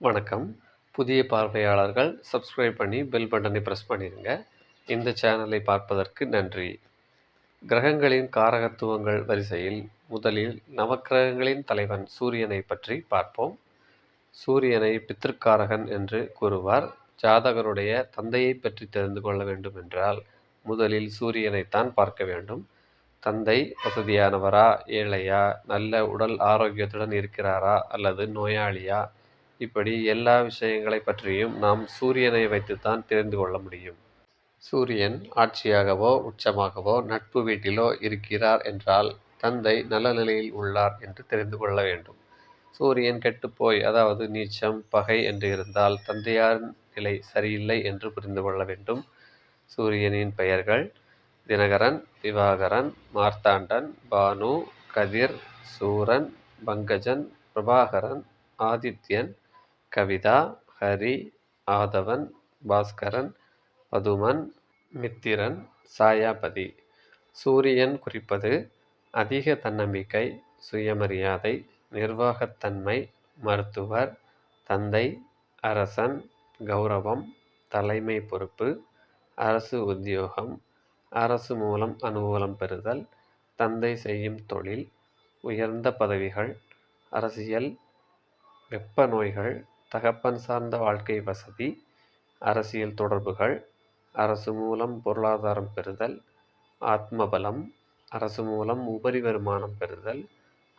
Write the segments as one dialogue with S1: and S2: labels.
S1: வணக்கம். புதிய பார்வையாளர்கள் சப்ஸ்கிரைப் பண்ணி பெல் பட்டனை ப்ரெஸ் பண்ணிடுங்க இந்த சேனலை பார்ப்பதற்கு நன்றி. கிரகங்களின் காரகத்துவங்கள் வரிசையில் முதலில் நவக்கிரகங்களின் தலைவன் சூரியனை பற்றி பார்ப்போம். சூரியனை பித்திருக்காரகன் என்று கூறுவார். ஜாதகருடைய தந்தையை பற்றி தெரிந்து கொள்ள வேண்டும் என்றால் முதலில் சூரியனைத்தான் பார்க்க வேண்டும். தந்தை வசதியானவரா ஏழையா நல்ல உடல் ஆரோக்கியத்துடன் இருக்கிறாரா அல்லது நோயாளியா? இப்படி எல்லா விஷயங்களை பற்றியும் நாம் சூரியனை வைத்துத்தான் தெரிந்து கொள்ள முடியும். சூரியன் ஆட்சியாகவோ உச்சமாகவோ நட்பு வீட்டிலோ இருக்கிறார் என்றால் தந்தை நல்ல நிலையில் உள்ளார் என்று தெரிந்து கொள்ள வேண்டும். சூரியன் கெட்டுப்போய் அதாவது நீச்சம் பகை என்று இருந்தால் தந்தையாரின் நிலை சரியில்லை என்று புரிந்து கொள்ள வேண்டும். சூரியனின் பெயர்கள் தினகரன் திவாகரன் மார்த்தாண்டன் பானு கதிர் சூரன் பங்கஜன் பிரபாகரன் ஆதித்யன் கவிதா ஹரி ஆதவன் பாஸ்கரன் பதுமன் மித்திரன் சாயாபதி. சூரியன் குறிப்பது அதிக தன்னம்பிக்கை சுயமரியாதை நிர்வாகத்தன்மை மருத்துவர் தந்தை அரசன் கௌரவம் தலைமை பொறுப்பு அரசு உத்தியோகம் அரசு மூலம் அனுகூலம் பெறுதல் தந்தை செய்யும் தொழில் உயர்ந்த பதவிகள் அரசியல் வெப்ப நோய்கள் தகப்பன் சார்ந்த வாழ்க்கை வசதி அரசியல் தொடர்புகள் அரசு மூலம் பொருளாதாரம் பெறுதல் ஆத்மபலம் அரசு மூலம் உபரி வருமானம் பெறுதல்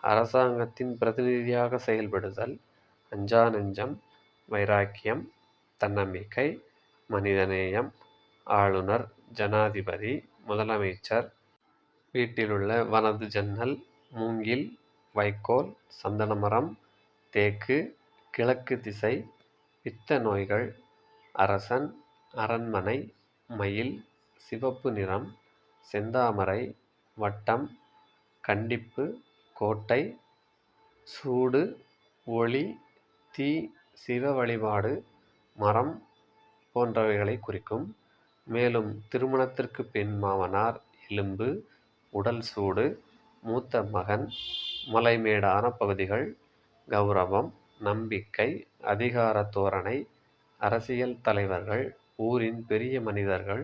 S1: அரசாங்கத்தின் பிரதிநிதியாக செயல்படுதல் அஞ்சா நெஞ்சம் வைராக்கியம் தன்னம்பிக்கை மனிதநேயம் ஆளுநர் ஜனாதிபதி முதலமைச்சர் வீட்டிலுள்ள வனது ஜன்னல் மூங்கில் வைக்கோல் சந்தனமரம் தேக்கு கிழக்கு திசை பித்த நோய்கள் அரசன் அரண்மனை மயில் சிவப்பு நிறம் செந்தாமரை வட்டம் கண்டிப்பு கோட்டை சூடு ஒளி தீ சிவ வழிபாடு மரம் போன்றவைகளை குறிக்கும். மேலும் திருமணத்திற்கு பின் மாமனார் எலும்பு உடல் சூடு மூத்த மகன் மலைமேடான பகுதிகள் கௌரவம் நம்பிக்கை அதிகார தோரணை அரசியல் தலைவர்கள் ஊரின் பெரிய மனிதர்கள்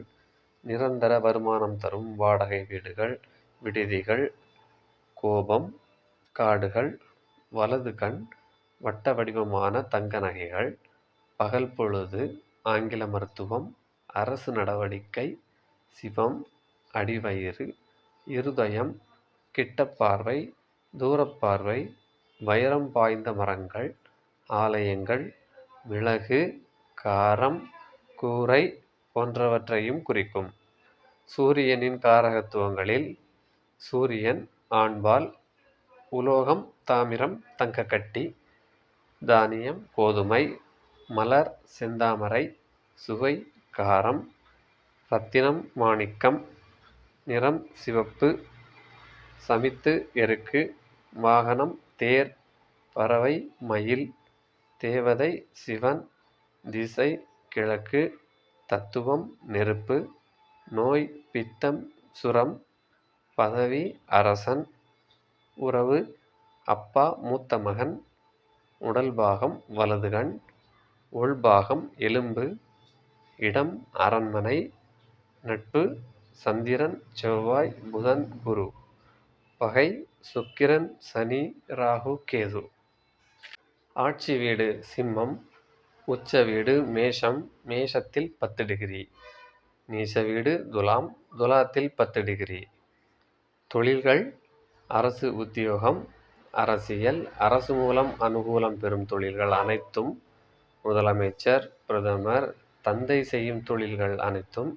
S1: நிரந்தர வருமானம் தரும் வாடகை வீடுகள் விடுதிகள் கோபம் காடுகள் வலது கண் வட்ட வடிவமான தங்க நகைகள் பகல் பொழுது ஆங்கில மருத்துவம் அரசு நடவடிக்கை சிவம் அடிவயிறு இருதயம் கிட்டப்பார்வை தூரப்பார்வை வைரம் பாய்ந்த மரங்கள் ஆலயங்கள் மிளகு காரம் கூரை போன்றவற்றையும் குறிக்கும். சூரியனின் காரகத்துவங்களில் சூரியன் ஆண்பால் உலோகம் தாமிரம் தங்கக்கட்டி தானியம் கோதுமை மலர் செந்தாமரை சுவை காரம் ரத்தினம் மாணிக்கம் நிறம் சிவப்பு சமித்து எருக்கு வாகனம் தேர் பறவை மயில் தேவதை சிவன் திசை கிழக்கு தத்துவம் நெருப்பு நோய் பித்தம் சுரம் பதவி அரசன் உறவு அப்பா மூத்த மகன் உடல் பாகம் வலது கண் உள்பாகம் எலும்பு இடம் அரண்மனை நட்பு சந்திரன் செவ்வாய் புதன் குரு. பகை சுக்கிரன் சனி ராகு கேது. ஆட்சி வீடு சிம்மம் உச்ச வீடு மேஷம் மேஷத்தில் பத்து டிகிரி. நீச வீடு துலாம் துலாத்தில் பத்து டிகிரி. தொழில்கள் அரசு உத்தியோகம் அரசியல் அரசு மூலம் அனுகூலம் பெறும் தொழில்கள் அனைத்தும் முதலமைச்சர் பிரதமர் தந்தை செய்யும் தொழில்கள் அனைத்தும்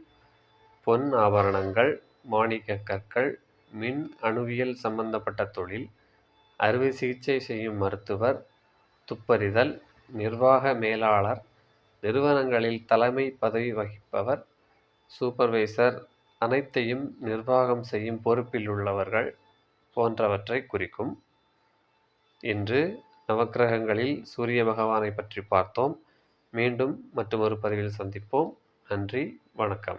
S1: பொன் ஆபரணங்கள் மாணிக்க கற்கள் மின் அணுவியல் சம்பந்தப்பட்ட தொழில் அறுவை சிகிச்சை செய்யும் மருத்துவர் துப்பறிதல் நிர்வாக மேலாளர் நிறுவனங்களில் தலைமை பதவி வகிப்பவர் சூப்பர்வைசர் அனைத்தையும் நிர்வாகம் செய்யும் பொறுப்பில் உள்ளவர்கள் போன்றவற்றை குறிக்கும். இன்று நவக்கிரகங்களில் சூரிய பகவானை பற்றி பார்த்தோம். மீண்டும் மற்றொரு பதிவில் சந்திப்போம். நன்றி வணக்கம்.